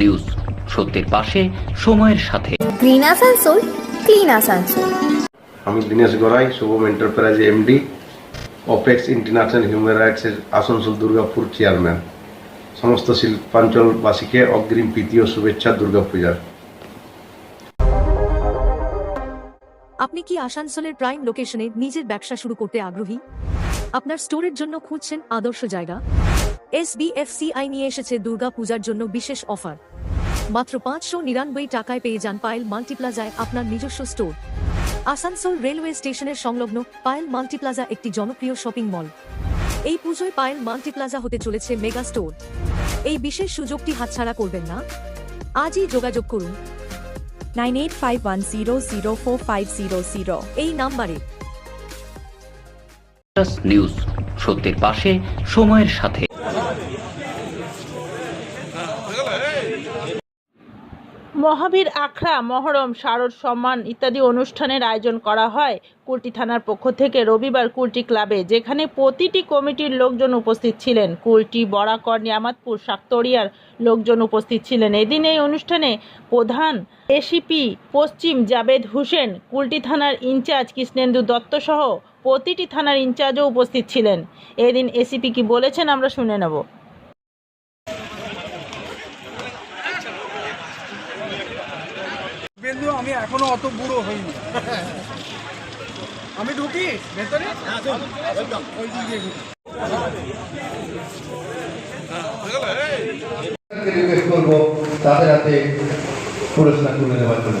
News সত্যের পাশে সময়ের সাথে। গ্রিন আসানসোল ক্লিন আসানসোল আমি Dinesh Garai Shubham enterprise MD Apex international human রাইটসের Asansol Durgapur chairman সমস্ত শিল্পাঞ্চলবাসীকে অগ্রিম প্রীতি ও শুভেচ্ছা দুর্গাপূজার। আপনি কি আসানসোলের প্রাইম লোকেশনে নিজের ব্যবসা শুরু করতে আগ্রহী? আপনার স্টোরের জন্য খুঁজছেন আদর্শ জায়গা? এস এসবিএফসিআই নিয়ে এসেছে দুর্গা পূজার জন্য বিশেষ অফার। মাত্র পাঁচশো নিরানব্বই টাকায় পেয়ে যান পায়েল মাল্টিপ্লাজায় আপনার নিজস্ব স্টোর। আসানসোল রেলওয়ে স্টেশনের সংলগ্ন পায়েল মাল্টিপ্লাজা একটি জনপ্রিয় শপিং মল। এই পুজোয় পায়েল মাল্টিপ্লাজা হতে চলেছে মেগা স্টোর। এই বিশেষ সুযোগটি হাতছাড়া করবেন না। আজই যোগাযোগ করুন। Nine eight five one zero zero four five zero zero. এই নাম্বারে নিউজ। সত্যের পাশে, সময়ের সাথে। মহাবীর আখড়া, মহরম, শারদ সম্মান ইত্যাদি অনুষ্ঠানের আয়োজন করা হয় কুলটি থানার পক্ষ থেকে রবিবার কুলটি ক্লাবে, যেখানে প্রতিটি কমিটির লোকজন উপস্থিত ছিলেন। কুলটি, বরাকর, নিয়ামতপুর সাক্তরিয়ার লোকজন উপস্থিত ছিলেন। এদিন এই অনুষ্ঠানে প্রধান এসিপি পশ্চিম জাবেদ হোসেন, কুলটি থানার ইনচার্জ কৃষ্ণেন্দু দত্ত সহ প্রতিটি থানার ইনচার্জও উপস্থিত ছিলেন। এদিন এসিপি কি বলেছেন আমরা শুনে নেব। আমি এখনও অত বুড়ো হইনি। আমি ঢুকি ভেতরে। রিকোয়েস্ট করব তাদের হাতে পুরস্কার তুলে দেওয়ার জন্য।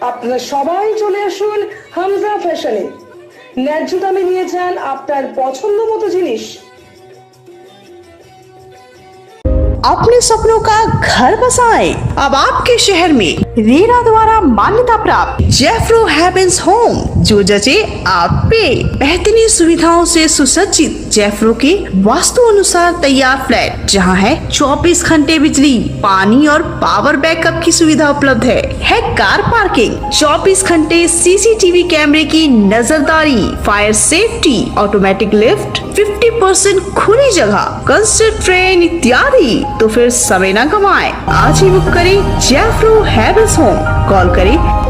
আপনারা সবাই চলে আসুন হামজা ফ্যাশনে ন্যায্য দামে নিয়ে যান আপনার পছন্দ মতো জিনিস अपने सपनों का घर बसाएं अब आपके शहर में रेरा द्वारा मान्यता प्राप्त जेफ्रो हैवेंस होम जो जचे आप पे बेहतरीन सुविधाओं से सुसज्जित जेफ्रो के वास्तु अनुसार तैयार फ्लैट, जहाँ है 24 घंटे बिजली, पानी और पावर बैकअप की सुविधा उपलब्ध है। है कार पार्किंग 24 घंटे सीसीटीवी कैमरे की नजरदारी fire safety automatic lift 50 percent खुली जगह कंसर्ट ट्रेन इत्यादि। तो फिर समय न कमाए। आज ही बुक करें जैफ्रो हैवेंस होम कॉल करें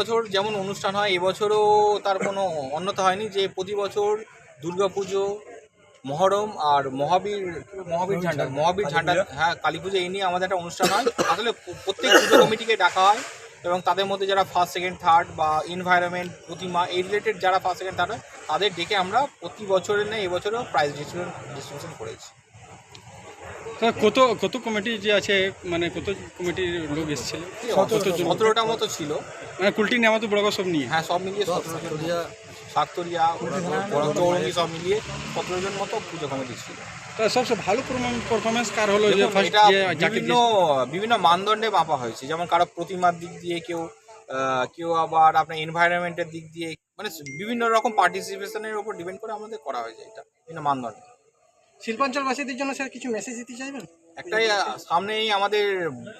বছর যেমন অনুষ্ঠান হয় এবছরও তার কোনো অন্যতা হয়নি যে প্রতি বছর দুর্গাপুজো মহরম আর মহাবীর মহাবীর ঝান্ডা মহাবীর ঝান্ডা হ্যাঁ কালী পুজো এই নিয়ে আমাদের একটা অনুষ্ঠান হয়। আসলে প্রত্যেক পুজো কমিটিকে ডাকা হয় এবং তাদের মধ্যে যারা ফার্স্ট সেকেন্ড থার্ড বা এনভায়রনমেন্ট প্রতিমা এই রিলেটেড যারা ফার্স্ট সেকেন্ড থার্ড হয় তাদের ডেকে আমরা প্রতি বছরের নেই এবছরও প্রাইজ ডিস্ট্রিবিউশন ডিস্ট্রিবিউশন করেছি। কত কত কমিটি যে আছে মানে কত কমিটির লোক এসেছিল? সতেরোটা মতো ছিল। মানে কুলটি নেওয়া তো বড় সব নিয়ে। হ্যাঁ সব মিলিয়ে সতেরো সাতরিয়া চৌরঙ্গি সব মিলিয়ে সতেরো জন মতো পুজো কমিটি ছিল। তা সবচেয়ে ভালো পারফরমেন্স কার হলো যে ফার্স্ট বিভিন্ন বিভিন্ন মানদণ্ডে মাপা হয়েছে। যেমন কারও প্রতিমার দিক দিয়ে কেউ কেউ আবার আপনার এনভায়রনমেন্টের দিক দিয়ে মানে বিভিন্ন রকম পার্টিসিপেশনের উপর ডিপেন্ড করে আমাদের করা হয়েছে এটা বিভিন্ন মানদণ্ডে। শিল্পাঞ্চলবাসীদের জন্য স্যার কিছু মেসেজ দিতে চাইবেন? একটাই সামনেই আমাদের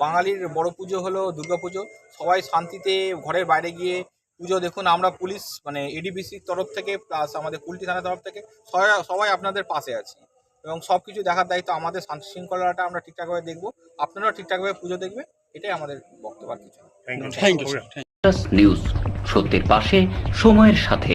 বাঙালির বড় পুজো হলো দুর্গাপুজো সবাই শান্তিতে ঘরের বাইরে গিয়ে পুজো দেখুন। আমরা পুলিশ মানে এডিবিসির তরফ থেকে প্লাস আমাদের কুলটি থানার তরফ থেকে সবাই সবাই আপনাদের পাশে আছি। এবং সব কিছু দেখার দায়িত্ব আমাদের শান্তি শৃঙ্খলাটা আমরা ঠিকঠাকভাবে দেখব। আপনারাও ঠিকঠাকভাবে পুজো দেখবে এটাই আমাদের বক্তব্য আর কিছু থ্যাংক ইউ নিউজ সত্যের পাশে সময়ের সাথে।